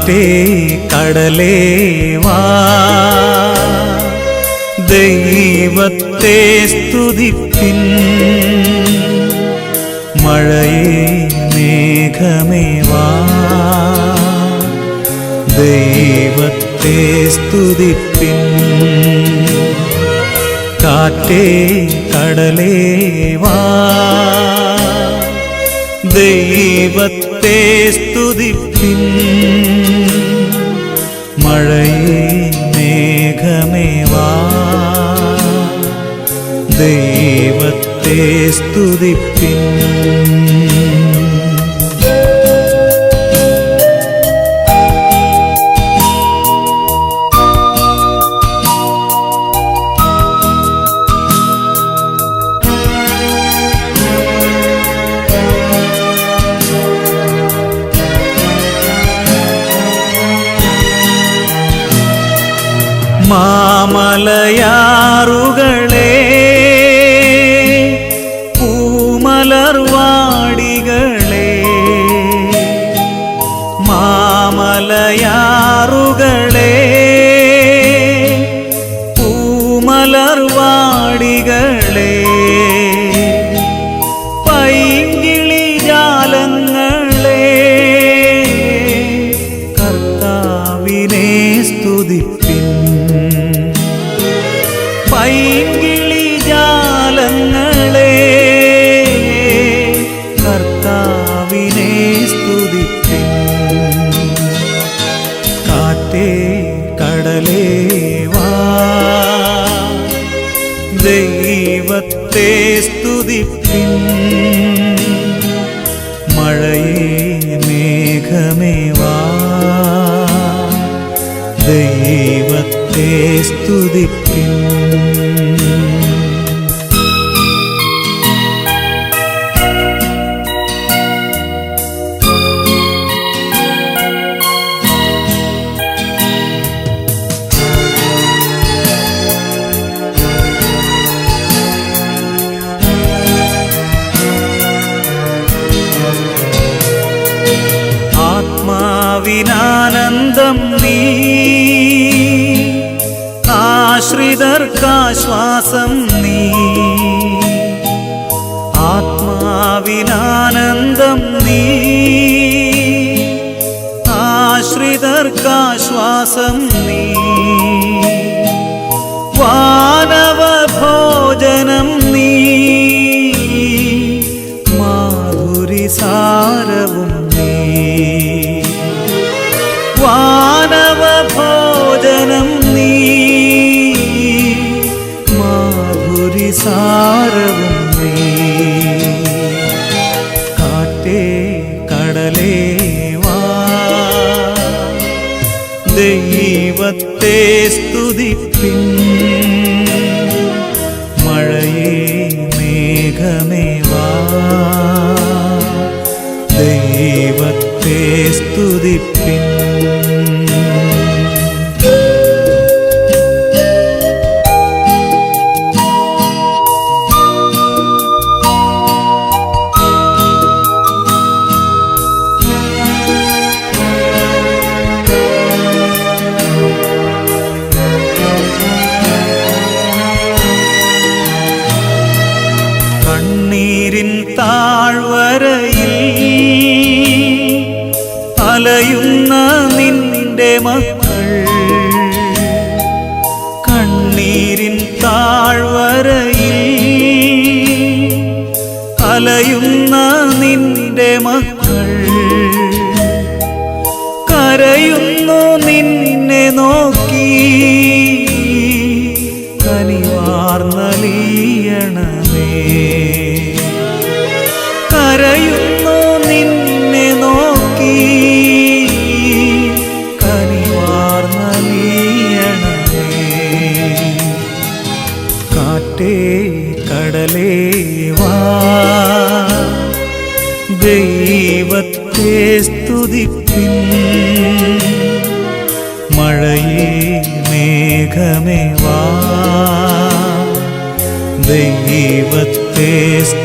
കാറ്റേ കടലേ വാ. ദൈവത്തെ സ്തുതിപ്പിൻ. മഴയേ മേഘമേ വാ. ദൈവത്തെ സ്തുതിപ്പിൻ. കാറ്റേ കടലേ വാ. ദൈവത്തെ സ്തുതിപ്പിൻ. മേഘമേവാ ദൈവത്തെ സ്തുതിപ്പിൻ. ഹിമാലയാ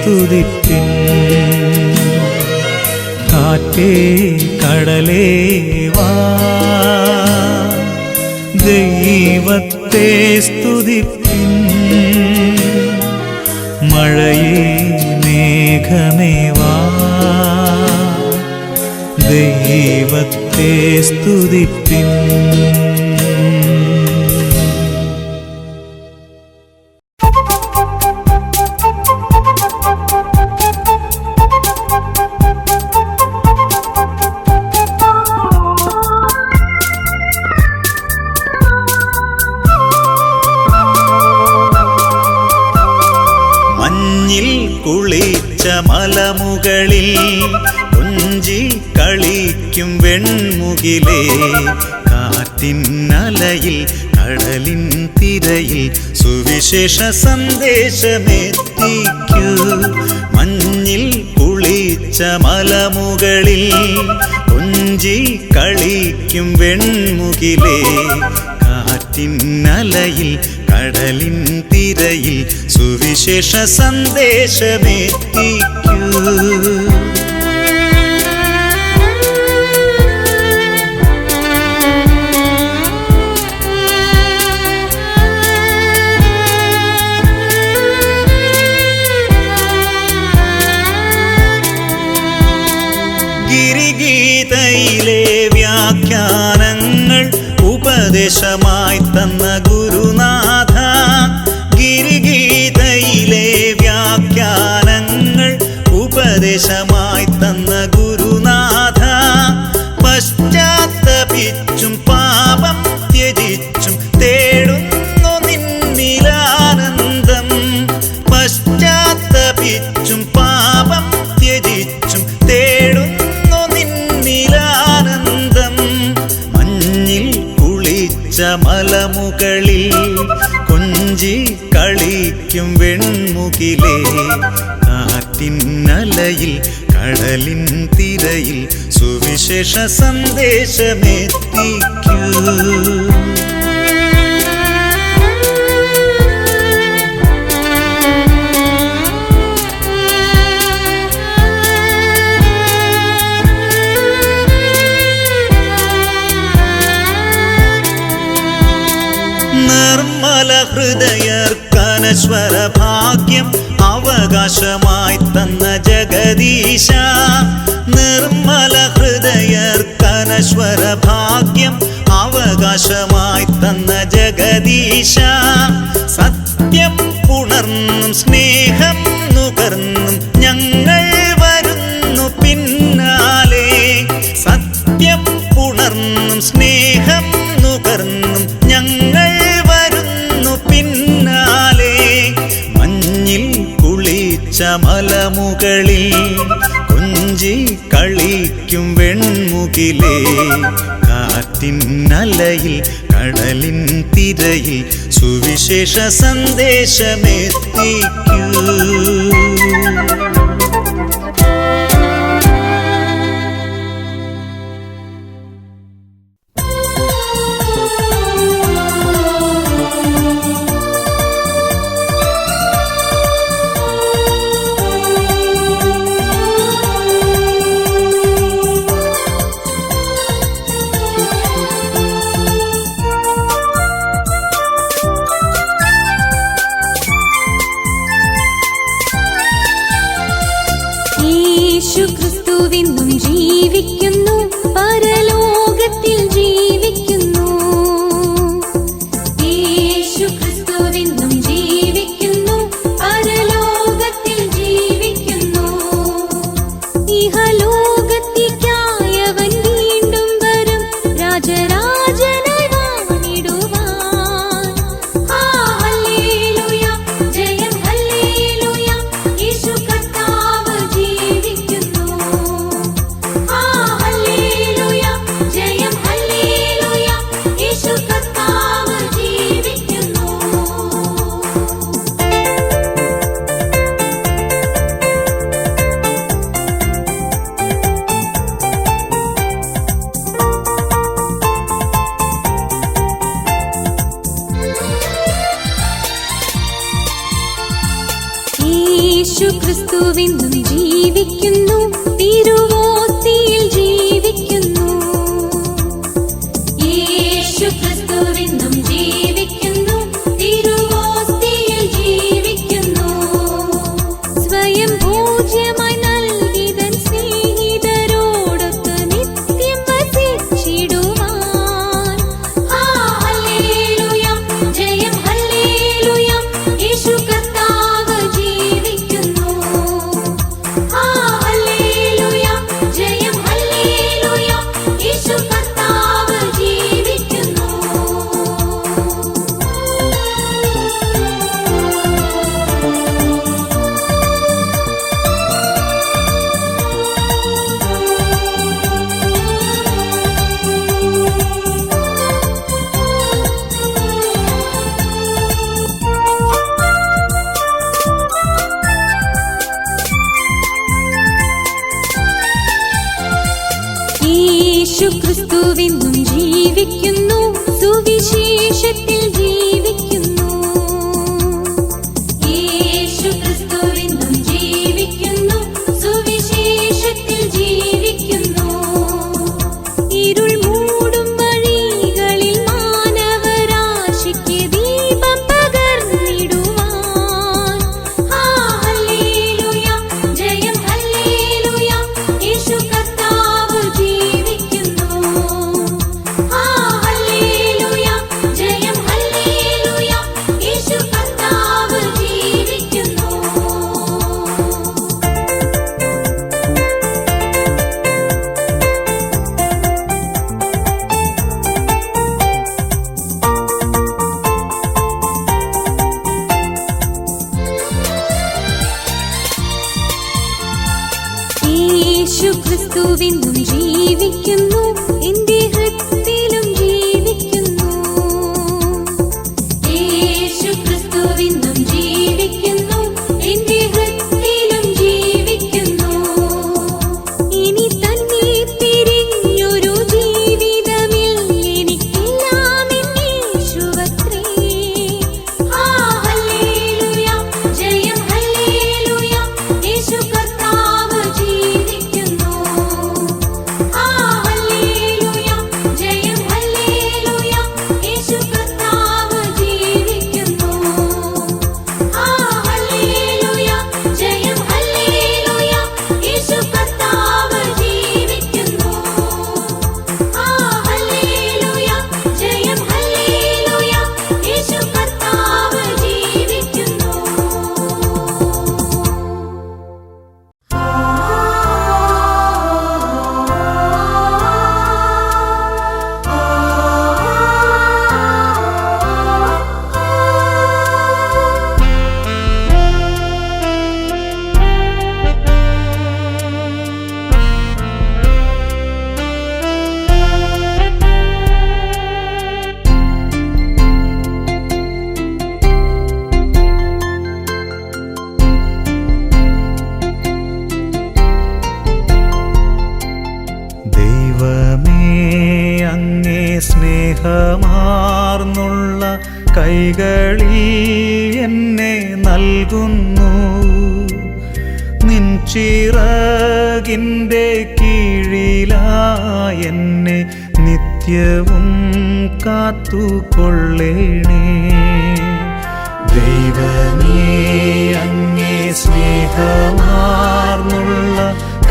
തുതിപ്പിൻ. കാറ്റേ കടലേ വാ. ദൈവത്തെ സ്തുതിപ്പിൻ. മഴയേ മേഘമേ ദൈവത്തെ സ്തുതിപ്പിൻ. സുവിശേഷ സന്ദേശമെത്തിക്കൂ. മഞ്ഞിൽ കുളിച്ച മലമുകളിൽ കുഞ്ചി കളിക്കും വെൺമുകിലേ. കാറ്റിന്നലയിൽ കടലിൻ തിരയിൽ സുവിശേഷ സന്ദേശമെത്തിക്കൂ. ഉപദേശമായി കാറ്റിന്നലയിൽ കടലിൻ തിരയിൽ സുവിശേഷ സന്ദേശമെത്തിക്കൂ. നിർമ്മല ഹൃദയർക്കനശ്വര ജഗദീശ നിർമ്മല ഹൃദയർക്കനശ്വര ഭാഗ്യം അവകാശമായി തന്ന ജഗദീശ. സത്യം മലമുകളിൽ കുഞ്ചി കളിക്കും വെൺമുകിലേ. കാറ്റിന്നലയിൽ കടലിൻ തിരയിൽ സുവിശേഷ സന്ദേശമെത്തിക്കൂ. യേശു ക്രിസ്തുവിന്നും ജീവിക്കുന്നു യേശു ക്രിസ്തുവിന്നും ജീവിക്കുന്നു. എന്റെ സുഖമാർന്നുള്ള കൈകളിൽ എന്നെ നൽകുന്നു. നിൻ ചിറകിന്റെ എന്നെ നിത്യവും കാത്തുകൊള്ളേണേ. ദൈവമേ അങ്ങേ സ്നേഹമാർന്നുള്ള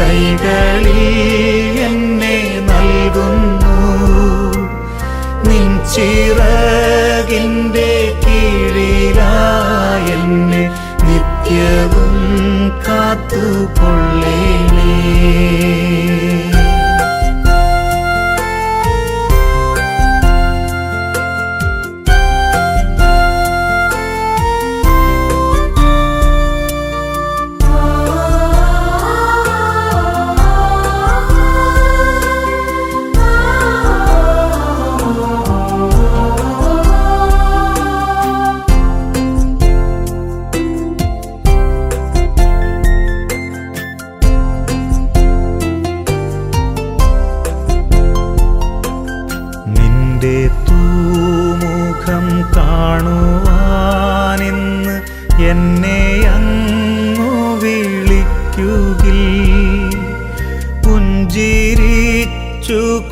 കൈകളിൽ എന്നെ നൽകുന്നു. ചിറകിന്റെ കീഴിലായെന്നെ നിത്യവും കാത്തുകൊള്ളേ.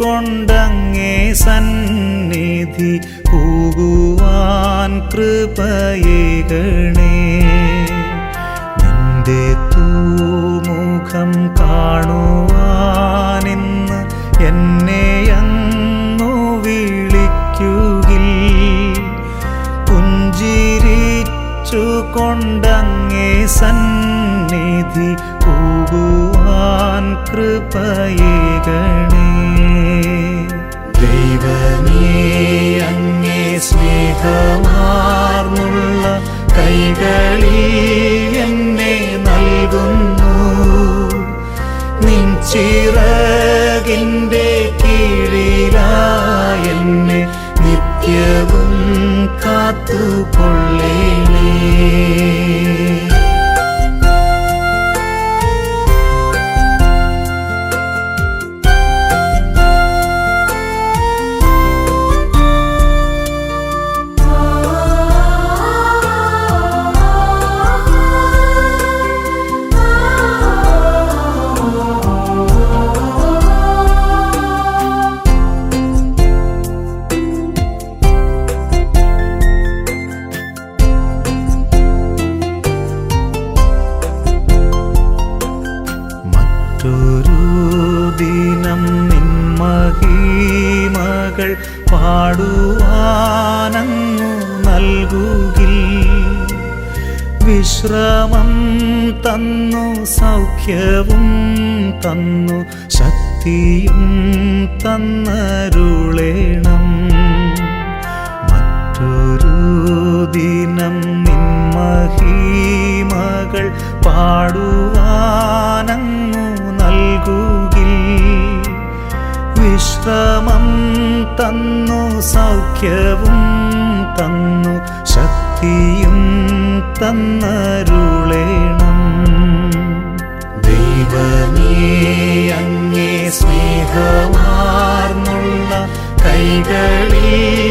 കൊണ്ടങ്ങേ സന്നിധി പോകുവാൻ കൃപയേകണേ നിന്റെ തൂമുഖം കാണുവാനിന്ന് എന്നെ അങ്ങു വിളിക്കുകിൽ. പുഞ്ചിരിച്ചു കൊണ്ടങ്ങേ സന്നിധി പോകുവാൻ കൃപയേകണേ നൽകുന്നു നിൻ ചിറകിന്റെ കീഴിലായെന്നെ നിത്യവും കാത്തുകൊള്ളേണേ മറ്റൊരു ദിനം നിന്മഹീമകൾ പാടുവാനങ്ങു നൽകുകിൽ. വിശ്രമം തന്നു സൗഖ്യവും തന്നു ശക്തിയും തന്നരുളേണം. മറ്റൊരു ദിനം നിന്മഹീമകൾ പാടുവാനങ്ങു വിശ്രമം തന്നു സൗഖ്യവും തന്നു ശക്തിയും തന്നരുളേണം. ദൈവമേ അങ്ങേ സ്നേഹമാർന്നുള്ള കൈകളിൽ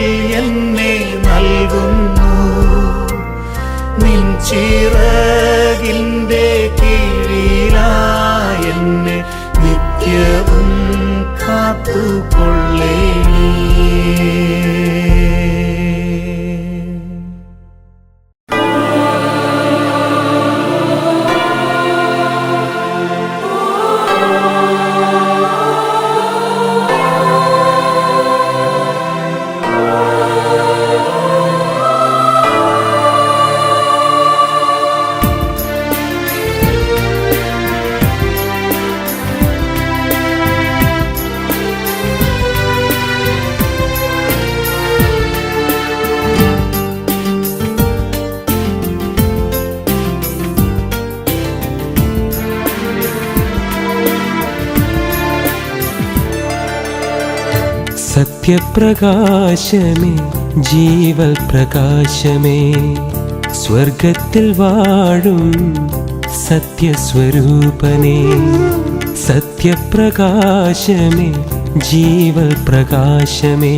സത്യപ്രകാശമേ ജീവൽ പ്രകാശമേ സ്വർഗത്തിൽ വാഴും സത്യസ്വരൂപനേ. സത്യപ്രകാശമേ ജീവൽ പ്രകാശമേ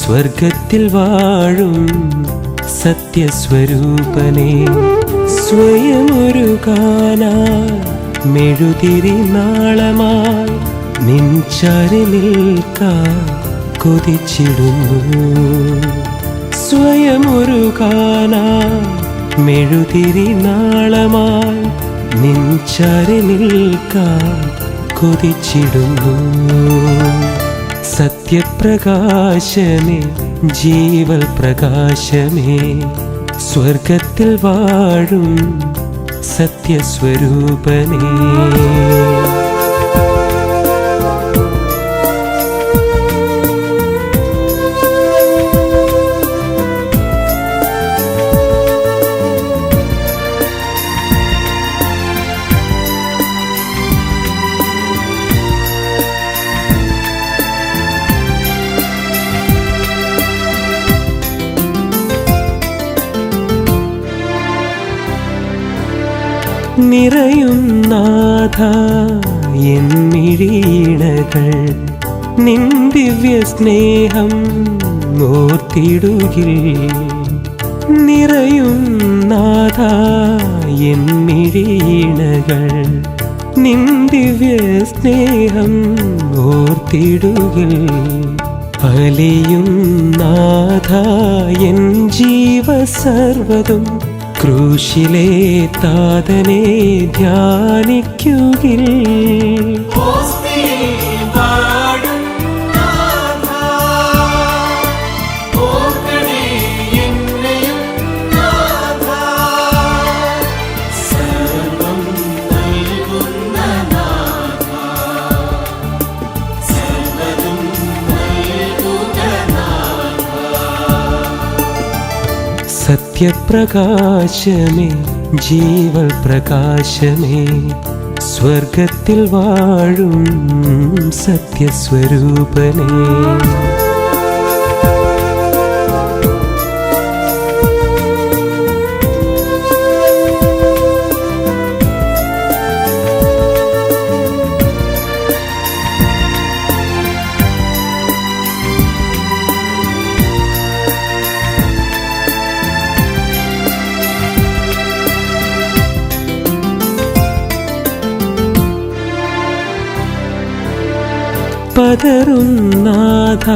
സ്വർഗത്തിൽ വാഴും സത്യസ്വരൂപനേ. സ്വയമൊരു കാനായി മെഴുതിരി നാളമായി നിൻചാരി നിൽക്കാൻ കൊതിച്ചിടുന്നു. സ്വയമൊരു കാനായി മെഴുതിരി നാളമായി നിൻചാരി നിൽക്കാൻ കൊതിച്ചിടുന്നു. സത്യപ്രകാശമേ ജീവൽ പ്രകാശമേ സ്വർഗത്തിൽ വാഴും സത്യസ്വരൂപനേ. നിറയും നാഥ എന്നിഴീണകൾ നിൻ ദിവ്യ സ്നേഹം ഓർത്തിടുകിൽ. നിറയും നാഥ എന്നിഴീണകൾ നിൻ ദിവ്യ സ്നേഹം ഓർത്തിടുകിൽ. അലിയും നാഥ എൻ ജീവ സർവതും ക്രൂശിലെ താതനെ ധ്യാനിക്കുകിൽ. സത്യപ്രകാശമേ ജീവൽ പ്രകാശമേ സ്വർഗത്തിൽ വാഴും സത്യസ്വരൂപനേ. പതറും നാഥ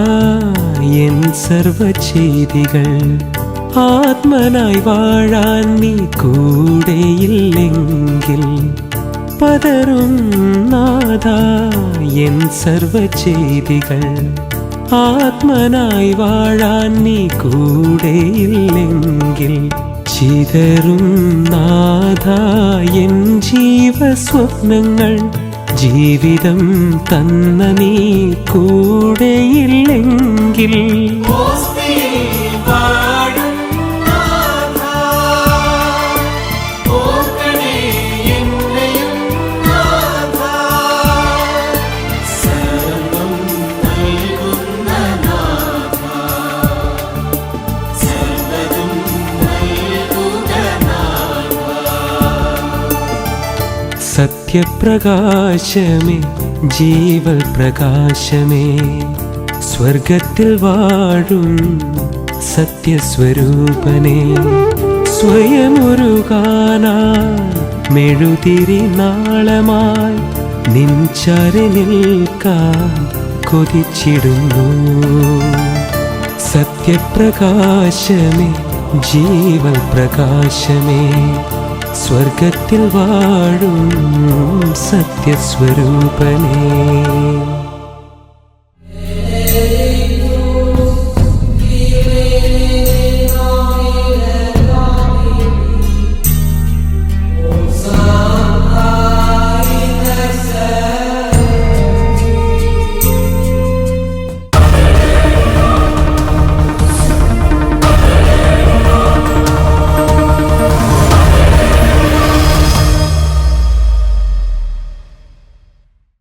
എൻ സർവചേതികൾ ആത്മനായി വാഴാൻ നീ കൂടെയില്ലെങ്കിൽ പതറും നാഥ എൻ സർവചേതികൾ ആത്മനായി വാഴാൻ നീ കൂടെയില്ലെങ്കിൽ ചിതറും നാഥ എൻ ജീവസ്വപ്നങ്ങൾ ജീവിതം തന്ന നീ കൂടെയില്ലെങ്കിൽ സത്യപ്രകാശമേ ജീവൽ പ്രകാശമേ. സ്വർഗത്തിൽ വാഴും സത്യസ്വരൂപനെ സ്വയമൊരുകാനാ മെഴുതിരി നാളമായി നിൻചാരി നിൽക്കാൻ കൊതിച്ചിടുന്നു. സത്യപ്രകാശമേ ജീവൽ പ്രകാശമേ. സ്വർഗത്തിൽ വാഴും സത്യസ്വരൂപനേ.